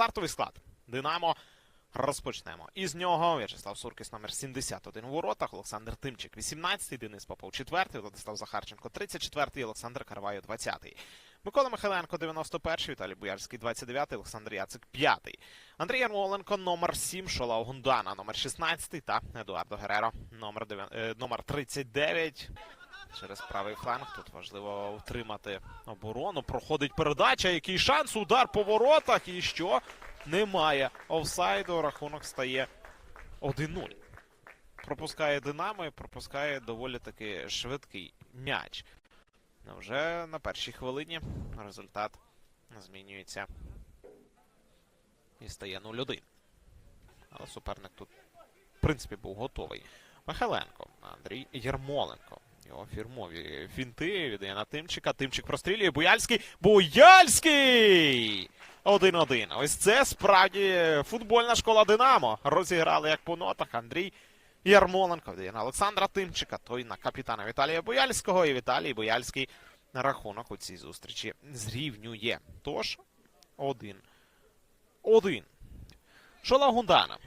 стартовий склад. Динамо. Розпочнемо. Із нього В'ячеслав Суркіс номер 71 у воротах, Олександр Тимчик 18, Денис Попов 4, Владислав Захарченко 34, Олександр Карваю 20. Микола Михайленко 91, Віталій Буярський 29, Олександр Яцик 5. Андрій Ярмоленко номер 7, Шола Гундана номер 16 та Едуардо Гереро номер, 9, номер 39. Через правий фланг тут важливо утримати оборону. Проходить передача. Який шанс? Удар по воротах. І що? Немає офсайду. Рахунок стає 1-0. Пропускає Динамо і пропускає доволі таки швидкий м'яч. Вже на першій хвилині результат змінюється і стає 0-1. Але суперник тут, в принципі, був готовий. Михайленко, Андрій Єрмоленко. Його фірмові фінти віддає на Тимчика. Тимчик прострілює. Буяльський. Буяльський! 1-1. Ось це справді футбольна школа Динамо. Розіграли як по нотах. Андрій Ярмоленко віддає на Олександра Тимчика. Той на капітана Віталія Буяльського. І Віталій Буяльський на рахунок у цій зустрічі зрівнює. Тож 1. 1. Шола Гундана.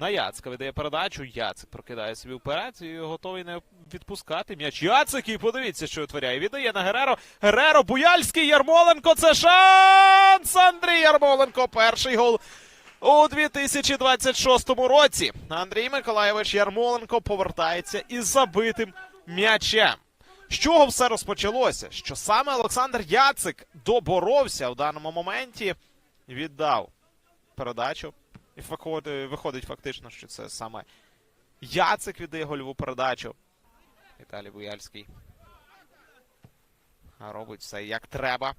На Яцка видає передачу. Яцик прокидає собі вперед готовий не відпускати м'яч. Яцик і подивіться, що витворяє. Віддає на Гереро. Гереро, Буяльський, Ярмоленко. Це шанс! Андрій Ярмоленко. Перший гол у 2026 році. Андрій Миколаєвич Ярмоленко повертається із забитим м'ячем. З чого все розпочалося? Що саме Олександр Яцик доборовся в даному моменті, віддав передачу. І виходить, фактично, що це саме Яцик віддає гольову передачу. Віталій Буяльський робить все як треба.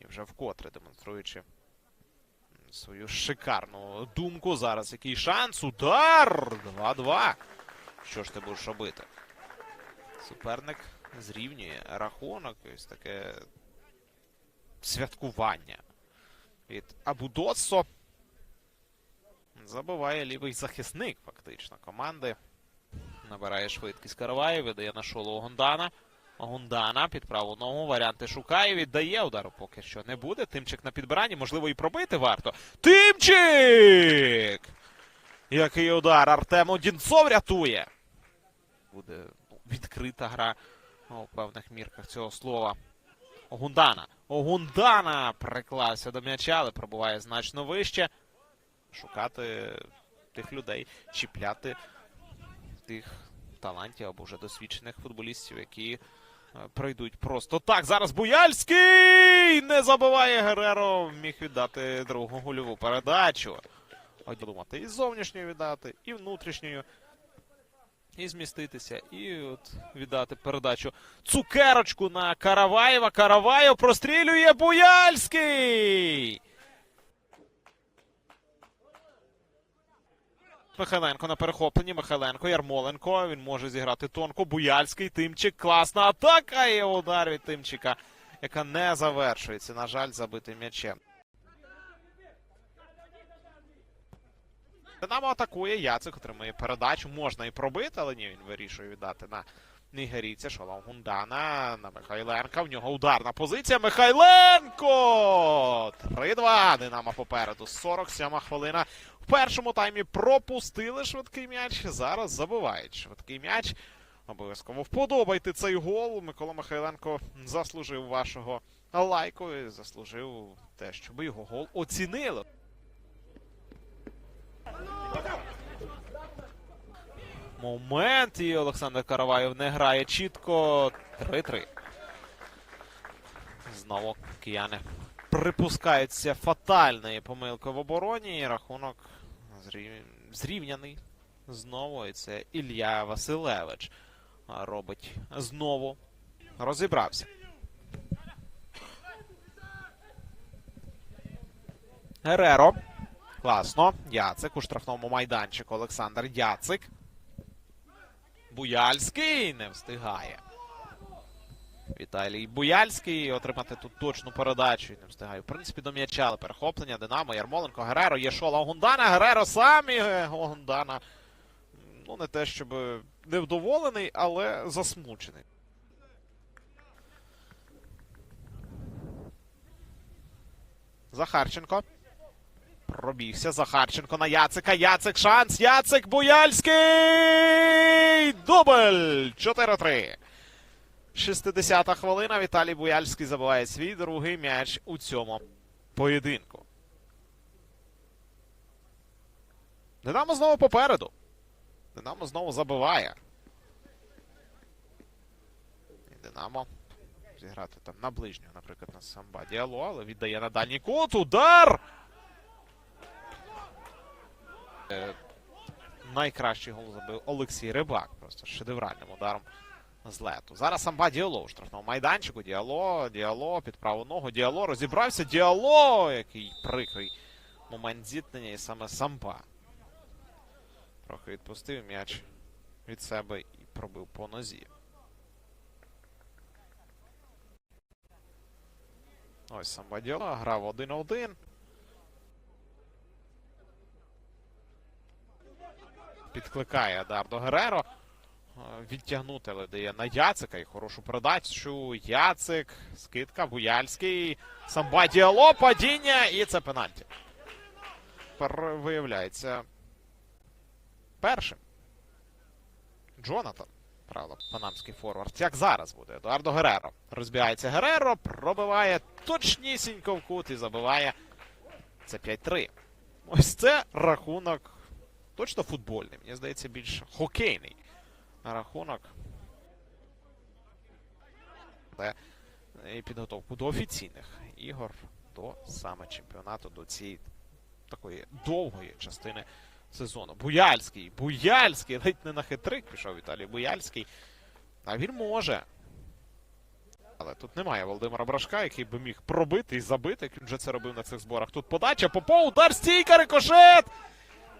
І вже вкотре демонструючи свою шикарну думку. Зараз який шанс. Удар! 2-2. Що ж ти будеш робити? Суперник зрівнює рахунок. Ось таке святкування від Абудоссо. Забиває лівий захисник, фактично, команди. Набирає швидкість Караваєв, видає на шолу Гондана. Гондана під праву ногу. Варіанти шукає, віддає. Удару поки що не буде. Тимчик на підбиранні, можливо, і пробити варто. Тимчик! Який удар Артем Одінцов рятує. Буде ну, відкрита гра у певних мірках цього слова. Огундана. Огундана приклався до м'яча, але пробуває значно вище шукати тих людей, чіпляти тих талантів або вже досвідчених футболістів, які е, пройдуть просто так. Зараз Буяльський не забиває Гереро. Міг віддати другу гольову передачу. Ось думати і зовнішньою віддати, і внутрішньою. І зміститися, і от віддати передачу. Цукерочку на Караваєва. Караваєв прострілює Буяльський! Михайленко на перехопленні. Михайленко, Ярмоленко. Він може зіграти тонко. Буяльський, Тимчик. Класна атака. І удар від Тимчика, яка не завершується. На жаль, забитим м'ячем. Динамо атакує. Яцик отримує передачу. Можна і пробити, але ні, він вирішує віддати на нігерійця. Шолом Гундана на Михайленка. В нього ударна позиція. Михайленко! 3-2. Динамо попереду. 47 хвилина. В першому таймі пропустили швидкий м'яч. Зараз забивають швидкий м'яч. Обов'язково вподобайте цей гол. Микола Михайленко заслужив вашого лайку і заслужив те, щоб його гол оцінили. Момент і Олександр Караваєв не грає чітко. 3-3. Знову кияни припускаються фатальної помилки в обороні. І рахунок зрів- зрівняний знову. І це Ілля Василевич робить знову. Розібрався. Гереро. Класно. Яцик у штрафному майданчику. Олександр Яцик. Буяльський не встигає. Віталій Буяльський отримати тут точну передачу і не встигає. В принципі, до м'яча, але перехоплення Динамо, Ярмоленко, Гереро, є Шола Гундана, Гереро сам і е, Гундана. Ну, не те, щоб невдоволений, але засмучений. Захарченко. Пробігся Захарченко на Яцика. Яцик шанс. Яцик Буяльський. Дубль. 4-3. 60-та хвилина. Віталій Буяльський забиває свій другий м'яч у цьому поєдинку. Динамо знову попереду. Динамо знову забиває. І Динамо зіграти там на ближню, наприклад, на самба діало, але віддає на дальній кут. Удар! Е, найкращий гол забив Олексій Рибак. Просто шедевральним ударом з лету. Зараз самба діало у штрафному майданчику. Діало, діало, під праву ногу. Діало розібрався. Діало! Який прикрий момент зіткнення і саме самба. Трохи відпустив м'яч від себе і пробив по нозі. Ось Самбадіо грав 1-1. Підкликає Дардо Гереро. Е, Відтягнути, але дає на Яцика і хорошу передачу. Яцик, скидка, Буяльський. Самба Діало, падіння і це пенальті. Виявляється першим. Джонатан. Правда, панамський форвард. Як зараз буде? Едуардо Гереро. Розбігається Гереро, пробиває точнісінько в кут і забиває. Це 5-3. Ось це рахунок точно футбольний. Мені здається, більш хокейний рахунок. Але і підготовку до офіційних ігор, до саме чемпіонату, до цієї такої довгої частини сезону. Буяльський, Буяльський, ледь не на хитрик пішов Віталій Буяльський. А він може. Але тут немає Володимира Брашка, який би міг пробити і забити, як він вже це робив на цих зборах. Тут подача, Попов, удар, стійка, рикошет!